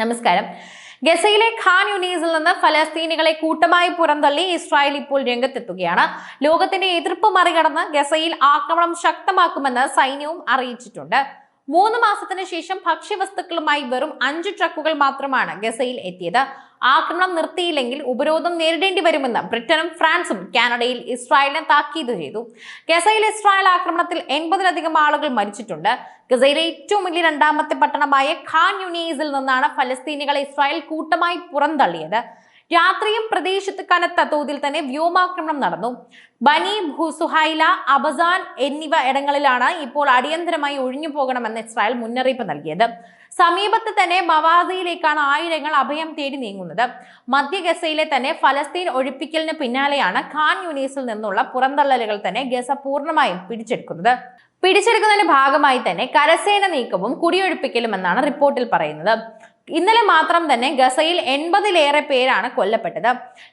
നമസ്കാരം. ഗസയിലെ ഖാൻ യുനീസിൽ നിന്ന് ഫലസ്തീനികളെ കൂട്ടമായി പുറന്തള്ളി ഇസ്രായേൽ ഇപ്പോൾ രംഗത്തെത്തുകയാണ്. ലോകത്തിന്റെ എതിർപ്പ് മറികടന്ന് ഗസയിൽ ആക്രമണം ശക്തമാക്കുമെന്ന് സൈന്യവും അറിയിച്ചിട്ടുണ്ട്. മൂന്ന് മാസത്തിന് ശേഷം ഭക്ഷ്യവസ്തുക്കളുമായി വെറും അഞ്ച് ട്രക്കുകൾ മാത്രമാണ് ഗസയിൽ എത്തിയത്. ആക്രമണം നിർത്തിയില്ലെങ്കിൽ ഉപരോധം നേരിടേണ്ടി വരുമെന്ന് ബ്രിട്ടനും ഫ്രാൻസും കാനഡയിൽ ഇസ്രായേലിനെ താക്കീത് ചെയ്തു. ഗസയിൽ ഇസ്രായേൽ ആക്രമണത്തിൽ എൺപതിലധികം ആളുകൾ മരിച്ചിട്ടുണ്ട്. ഗസയിലെ ഏറ്റവും വലിയ രണ്ടാമത്തെ പട്ടണമായ ഖാൻ യുനീസിൽ നിന്നാണ് ഫലസ്തീനികളെ ഇസ്രായേൽ കൂട്ടമായി പുറന്തള്ളിയത്. രാത്രിയും പ്രദേശത്ത് കനത്ത തോതിൽ തന്നെ വ്യോമാക്രമണം നടന്നു. ബനി ഭൂസുഹൈല അബസാൻ എന്നിവ ഇടങ്ങളിലാണ് ഇപ്പോൾ അടിയന്തരമായി ഒഴിഞ്ഞു പോകണമെന്ന് ഇസ്രായേൽ മുന്നറിയിപ്പ് നൽകിയത്. സമീപത്ത് തന്നെ മവാസിയിലേക്കാണ് ആയിരങ്ങൾ അഭയം തേടി നീങ്ങുന്നത്. മധ്യ ഗസയിലെ തന്നെ ഫലസ്തീൻ ഒഴിപ്പിക്കലിന് പിന്നാലെയാണ് ഖാൻ യൂനീസിൽ നിന്നുള്ള പുറന്തള്ളലുകൾ തന്നെ ഗസ പൂർണമായും പിടിച്ചെടുക്കുന്നത്. പിടിച്ചെടുക്കുന്നതിന്റെ ഭാഗമായി തന്നെ കരസേന നീക്കവും കുടിയൊഴിപ്പിക്കലും എന്നാണ് റിപ്പോർട്ടിൽ പറയുന്നത്. ഇന്നലെ മാത്രം തന്നെ ഗസയിൽ എൺപതിലേറെ പേരാണ് കൊല്ലപ്പെട്ടത്.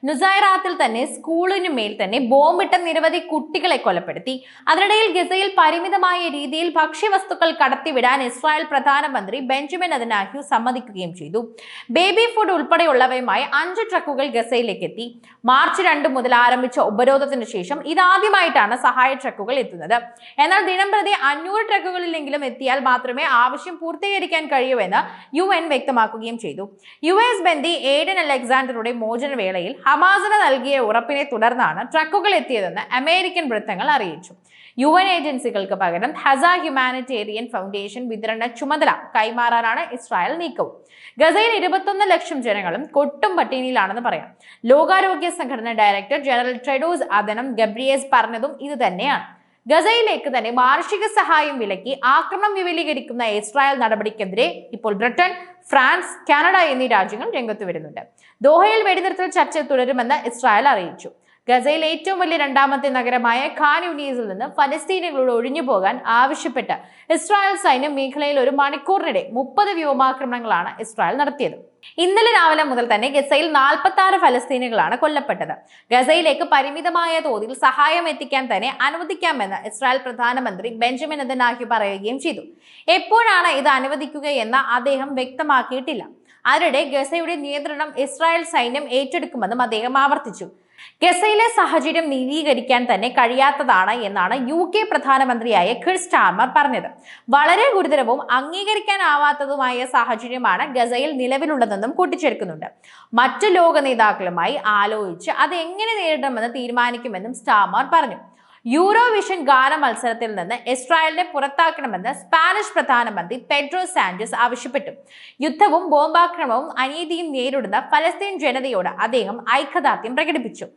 നുസൈറാത്തിൽ തന്നെ സ്കൂളിനു മേൽ തന്നെ ബോംബിട്ട നിരവധി കുട്ടികളെ കൊലപ്പെടുത്തി. അതിനിടയിൽ ഗസയിൽ പരിമിതമായ രീതിയിൽ ഭക്ഷ്യവസ്തുക്കൾ കടത്തിവിടാൻ ഇസ്രായേൽ പ്രധാനമന്ത്രി ബെഞ്ചമിൻ അതിനാഹ്യു സമ്മതിക്കുകയും ചെയ്തു. ബേബി ഫുഡ് ഉൾപ്പെടെയുള്ളവയുമായി അഞ്ച് ട്രക്കുകൾ ഗസയിലേക്ക് എത്തി മാർച്ച് രണ്ട് മുതൽ ആരംഭിച്ച ഉപരോധത്തിന് ശേഷം ഇതാദ്യമായിട്ടാണ് സഹായ ട്രക്കുകൾ എത്തുന്നത്. എന്നാൽ ദിനം പ്രതി അഞ്ഞൂറ് ട്രക്കുകളിലെങ്കിലും എത്തിയാൽ മാത്രമേ ആവശ്യം പൂർത്തീകരിക്കാൻ കഴിയൂ എന്ന് യു എൻ വ്യക്തമാക്കുകയും ചെയ്തു. യു എസ് ബന്ദി ഏഡൻ അലക്സാണ്ടറുടെ മോചനവേളയിൽ ഹമാസിന് നൽകിയ ഉറപ്പിനെ തുടർന്നാണ് ട്രക്കുകൾ എത്തിയതെന്ന് അമേരിക്കൻ വൃത്തങ്ങൾ അറിയിച്ചു. യു എൻ ഏജൻസികൾക്ക് പകരം ഹസ ഹ്യൂമാനിറ്റേറിയൻ ഫൗണ്ടേഷൻ വിതരണ ചുമതല കൈമാറാനാണ് ഇസ്രായേൽ നീക്കവും. ഗസയിൽ ഇരുപത്തൊന്ന് ലക്ഷം ജനങ്ങളും കൊട്ടും പട്ടിണിയിലാണെന്ന് പറയാം. ലോകാരോഗ്യ സംഘടന director general Tedros Adhanom Ghebreyesus പറഞ്ഞതും ഇത് തന്നെയാണ് ഗസയിലേക്ക് തന്നെ വാർഷിക സഹായം വിലക്കി ആക്രമണം വിപുലീകരിക്കുന്ന ഇസ്രായേൽ നടപടിക്കെതിരെ ഇപ്പോൾ ബ്രിട്ടൻ ഫ്രാൻസ് കാനഡ എന്നീ രാജ്യങ്ങൾ രംഗത്ത് വരുന്നുണ്ട്. ദോഹയിൽ വെടിനിർത്തൽ ചർച്ച തുടരുമെന്ന് ഇസ്രായേൽ അറിയിച്ചു. ഗസയിൽ ഏറ്റവും വലിയ രണ്ടാമത്തെ നഗരമായ ഖാൻ യുനീസിൽ നിന്ന് ഫലസ്തീനികളോട് ഒഴിഞ്ഞു പോകാൻ ആവശ്യപ്പെട്ട് ഇസ്രായേൽ സൈന്യം മേഖലയിൽ ഒരു മണിക്കൂറിനിടെ മുപ്പത് വ്യോമാക്രമണങ്ങളാണ് ഇസ്രായേൽ നടത്തിയത്. ഇന്നലെ രാവിലെ മുതൽ തന്നെ ഗസയിൽ നാൽപ്പത്തി ആറ് ഫലസ്തീനികളാണ് കൊല്ലപ്പെട്ടത്. ഗസയിലേക്ക് പരിമിതമായ തോതിൽ സഹായം എത്തിക്കാൻ തന്നെ അനുവദിക്കാമെന്ന് ഇസ്രായേൽ പ്രധാനമന്ത്രി ബെഞ്ചമിൻ നെതന്യാഹു പറയുകയും ചെയ്തു. എപ്പോഴാണ് ഇത് അനുവദിക്കുകയെന്ന് അദ്ദേഹം വ്യക്തമാക്കിയിട്ടില്ല. അതിനിടെ ഗസയുടെ നിയന്ത്രണം ഇസ്രായേൽ സൈന്യം ഏറ്റെടുക്കുമെന്നും അദ്ദേഹം ആവർത്തിച്ചു. ഗസയിലെ സാഹചര്യം നീതീകരിക്കാൻ തന്നെ കഴിയാത്തതാണ് എന്നാണ് യു കെ പ്രധാനമന്ത്രിയായ ഖിർ സ്റ്റാർമർ പറഞ്ഞത്. വളരെ ഗുരുതരവും അംഗീകരിക്കാനാവാത്തതുമായ സാഹചര്യമാണ് ഗസയിൽ നിലവിലുള്ളതെന്നും കൂട്ടിച്ചേർക്കുന്നുണ്ട്. മറ്റു ലോക നേതാക്കളുമായി ആലോചിച്ച് അത് എങ്ങനെ നേരിടണമെന്ന് തീരുമാനിക്കുമെന്നും സ്റ്റാർമർ പറഞ്ഞു. യൂറോവിഷൻ ഗാന മത്സരത്തിൽ നിന്ന് ഇസ്രായേലിനെ പുറത്താക്കണമെന്ന് സ്പാനിഷ് പ്രധാനമന്ത്രി പെഡ്രോ സാൻഡസ് ആവശ്യപ്പെട്ടു. യുദ്ധവും ബോംബാക്രമണവും അനീതിയും നേരിടുന്ന ഫലസ്തീൻ ജനതയോട് അദ്ദേഹം ഐക്യദാർഢ്യം പ്രകടിപ്പിച്ചു.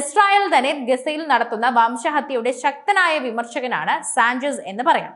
ഇസ്രായേൽ തന്നെ ഗസയിൽ നടത്തുന്ന വംശഹത്യയുടെ ശക്തനായ വിമർശകനാണ് സാൻഡസ് എന്ന് പറയാം.